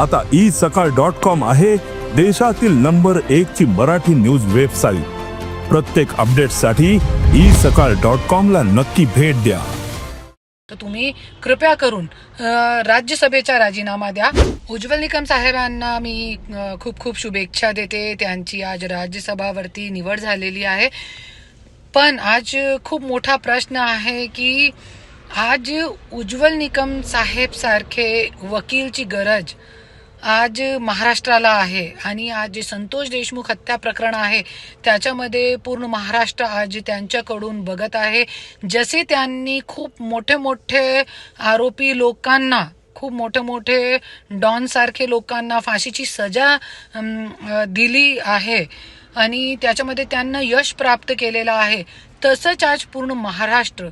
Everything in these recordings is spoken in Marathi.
आता ई सकाळ डॉट कॉम आहे देशातील नंबर एक ची मराठी न्यूज वेबसाईट. प्रत्येक अपडेटसाठी ई सकाळ डॉट कॉम ला नक्की भेट द्या. तर तुम्ही कृपया करून राज्यसभेचा राजीनामा द्या. उज्ज्वल निकम साहेबांना मी खूप खूप शुभेच्छा देते. त्यांची आज राज्यसभावरती निवड झालेली आहे. पण आज खूप मोठा प्रश्न आहे की आज उज्ज्वल निकम साहेब सारखे वकीलची गरज आज महाराष्ट्राला आहे आणि आज जे संतोष देशमुख हत्या प्रकरण आहे त्याच्यामध्ये पूर्ण महाराष्ट्र आज त्यांच्याकडून बघत आहे. जसे त्यांनी खूप मोठे मोठे आरोपी लोकांना खूप मोठे मोठे डॉनसारखे लोकांना फाशीची सजा दिली आहे आणि त्याच्यामध्ये त्यांना यश प्राप्त केलेलं आहे. तसंच आज पूर्ण महाराष्ट्र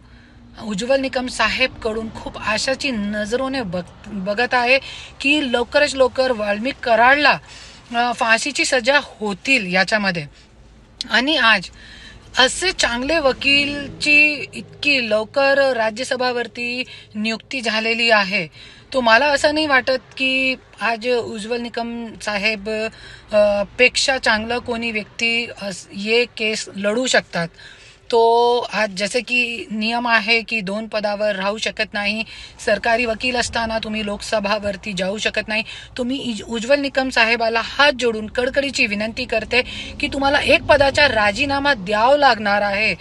उज्ज्वल निकम साहेबकडून खूप आशाची नजरोने बघ बघत आहे की लवकरच लवकर वाल्मिक कराडला फाशीची सजा होतील याच्यामध्ये. आणि आज असे चांगले वकीलची इतकी लवकर राज्यसभावरती नियुक्ती झालेली आहे. तो मला असं नाही वाटत की आज उज्ज्वल निकम साहेबपेक्षा चांगलं कोणी व्यक्ती अस- ये केस लढू शकतात. तो आज जसे की नियम आहे की दोन पदावर राहू शकत नाही सरकारी वकील असताना तुम्ही लोकसभावरती जाऊ शकत नाही. तुम्ही इज- उज्ज्वल निकम साहेबाला हात जोडून कडकडीची विनंती करते की तुम्हाला एक पदाचा राजीनामा द्यावा लागणार आहे.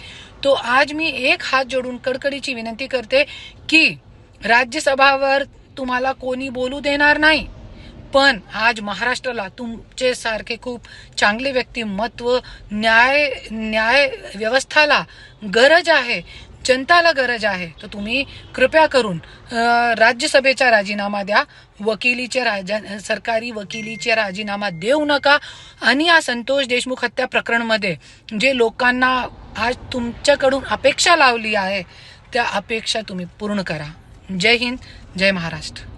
तो आज मी एक हात जोडून कडकडीची विनंती करते की राज्यसभावर तुम्हाला कोणी बोलू देणार नाही. पण आज महाराष्ट्राला तुमचे सारखे खूप चांगले व्यक्तिमत्व न्याय न्याय व्यवस्थाला गरज आहे जनताला गरज आहे. तर तुम्ही कृपया करून राज्यसभेचा राजीनामा द्या वकिलीचे राजा सरकारी वकिलीचे राजीनामा देऊ नका. आणि या संतोष देशमुख हत्या प्रकरणमध्ये जे लोकांना आज तुमच्याकडून अपेक्षा लावली आहे त्या अपेक्षा तुम्ही पूर्ण करा. जय हिंद जय महाराष्ट्र.